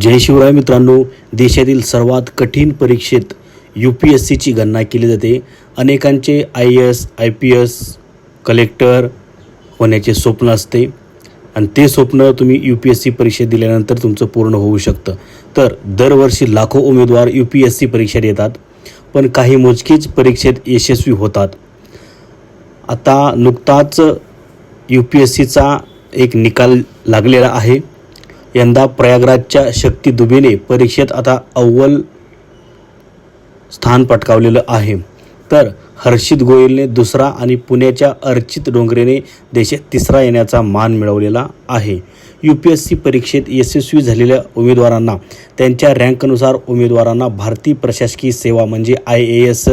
जय शिवराय मित्रांनो देशातील सर्वात कठीण परीक्षेत यू पी एस सीची गणना केली जाते. अनेकांचे I S I P S collector होण्याचे स्वप्न असते. आणि ते स्वप्न तुम्ही यू पी एस सी परीक्षा दिल्यानंतर तुमचं पूर्ण होऊ शकतं. तर दरवर्षी लाखो उमेदवार यू पी एस सी परीक्षेत येतात पण काही मोजकीच परीक्षेत यशस्वी होतात. आता नुकताच यू पी एस सीचा एक निकाल लागलेला आहे. यंदा प्रयागराजच्या शक्ती दुबेने परीक्षेत आता अव्वल स्थान पटकावलेलं आहे. तर हर्षित गोयलने दुसरा आणि पुण्याच्या अर्चित डोंगरेने देशात तिसरा येण्याचा मान मिळवलेला आहे. यू पी एस सी परीक्षेत यशस्वी झालेल्या उमेदवारांना त्यांच्या रँकनुसार उमेदवारांना भारतीय प्रशासकीय सेवा म्हणजे आय ए एस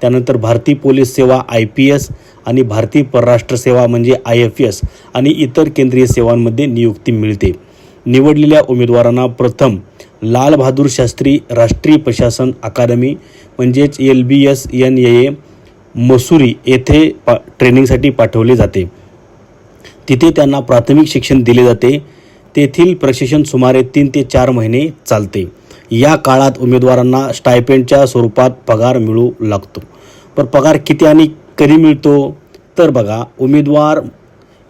त्यानंतर भारतीय पोलीस सेवा आय पी एस आणि भारतीय परराष्ट्र सेवा म्हणजे आय एफ एस आणि इतर केंद्रीय सेवांमध्ये नियुक्ती मिळते. निवडलेल्या उमेदवारांना प्रथम लालबहादूर शास्त्री राष्ट्रीय प्रशासन अकादमी म्हणजेच L B S N A A Mussoorie येथे पा ट्रेनिंगसाठी पाठवले जाते. तिथे त्यांना प्राथमिक शिक्षण दिले जाते. तेथील प्रशिक्षण सुमारे तीन ते चार महिने चालते. या काळात उमेदवारांना स्टायपेंडच्या स्वरूपात पगार मिळू लागतो. पण पगार किती आणि कधी मिळतो? तर बघा उमेदवार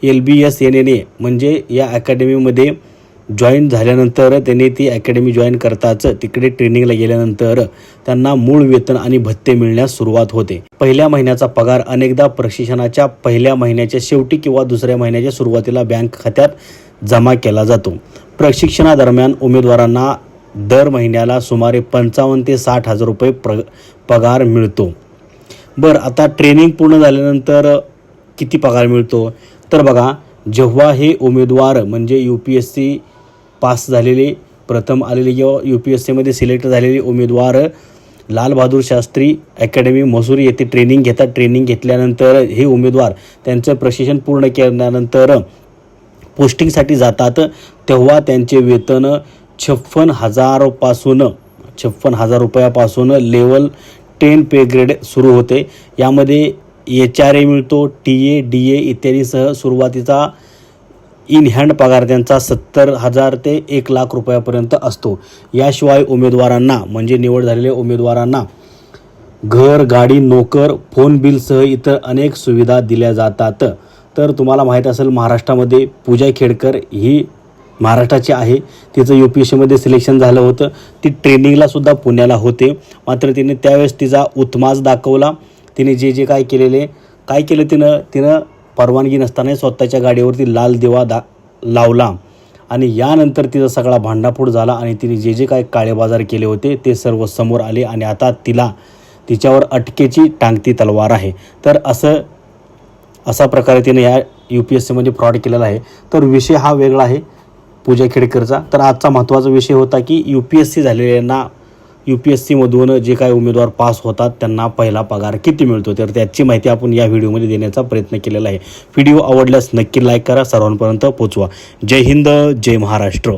L B S N N A म्हणजे या अकॅडमीमध्ये जॉईन झाल्यानंतर त्यांनी ती अकॅडमी जॉईन करताच तिकडे ट्रेनिंगला गेल्यानंतर त्यांना मूळ वेतन आणि भत्ते मिळण्यास सुरुवात होते. पहिल्या महिन्याचा पगार अनेकदा प्रशिक्षणाच्या पहिल्या महिन्याच्या शेवटी किंवा दुसऱ्या महिन्याच्या सुरुवातीला बँक खात्यात जमा केला जातो. प्रशिक्षणादरम्यान उमेदवारांना दर महिन्याला सुमारे पंचावन्न ते साठ हजार रुपये प्र पगार मिळतो. बरं आता ट्रेनिंग पूर्ण झाल्यानंतर किती पगार मिळतो? तर बघा जेव्हा हे उमेदवार म्हणजे U P S C pass झालेले प्रथम आलेले किंवा यू पी एस सीमध्ये सिलेक्ट झालेले उमेदवार लालबहादूर शास्त्री अकॅडमी मसुरी येथे ट्रेनिंग घेतात. ट्रेनिंग घेतल्यानंतर हे उमेदवार त्यांचं प्रशिक्षण पूर्ण केल्यानंतर पोस्टिंगसाठी जातात. तेव्हा त्यांचे वेतन छप्पन हजारपासून छप्पन हजार रुपयापासून लेवल टेन पे ग्रेड सुरू होते. यामध्ये एच आर ए मिळतो टी ए डी ए इत्यादीसह सुरुवातीचा इन हँड पगार त्यांचा सत्तर हजार ते एक लाख रुपयापर्यंत असतो. याशिवाय उमेदवारांना म्हणजे निवड झालेल्या उमेदवारांना घर गाडी नोकर फोन बिलसह इतर अनेक सुविधा दिल्या जातात. तर तुम्हाला माहीत असेल महाराष्ट्रामध्ये पूजा खेडकर ही महाराष्ट्राची आहे. तिचं यू पी एस सीमध्ये सिलेक्शन झालं होतं. ती ट्रेनिंगलासुद्धा पुण्याला होते. मात्र तिने त्यावेळेस तिचा उत्मास दाखवला. तिने जे जे काय केलेले काय केलं तिनं? तिनं परवानगी नसताना स्वतःच्या गाडीवरती लाल दिवा दा लावला. आणि यानंतर तिचा सगळा भांडाफोड झाला आणि तिने जे जे काय काळेबाजार केले होते ते सर्व समोर आले आणि आता तिला तिच्यावर अटकेची टांगती तलवार आहे. तर असं असा प्रकारे तिने या यू पी एस सीमध्ये फ्रॉड केलेला आहे. तर विषय हा वेगळा आहे पूजा खेडकरचा. तर आजचा महत्त्वाचा विषय होता की यू पी एस सी झालेल्यांना यू पी एस सीमधून जे काही उमेदवार पास होतात त्यांना पहिला पगार किती मिळतो? तर त्याची माहिती आपण या व्हिडिओमध्ये देण्याचा प्रयत्न केलेला आहे. व्हिडिओ आवडल्यास नक्की लाईक करा सर्वांपर्यंत पोचवा जय हिंद जय महाराष्ट्र.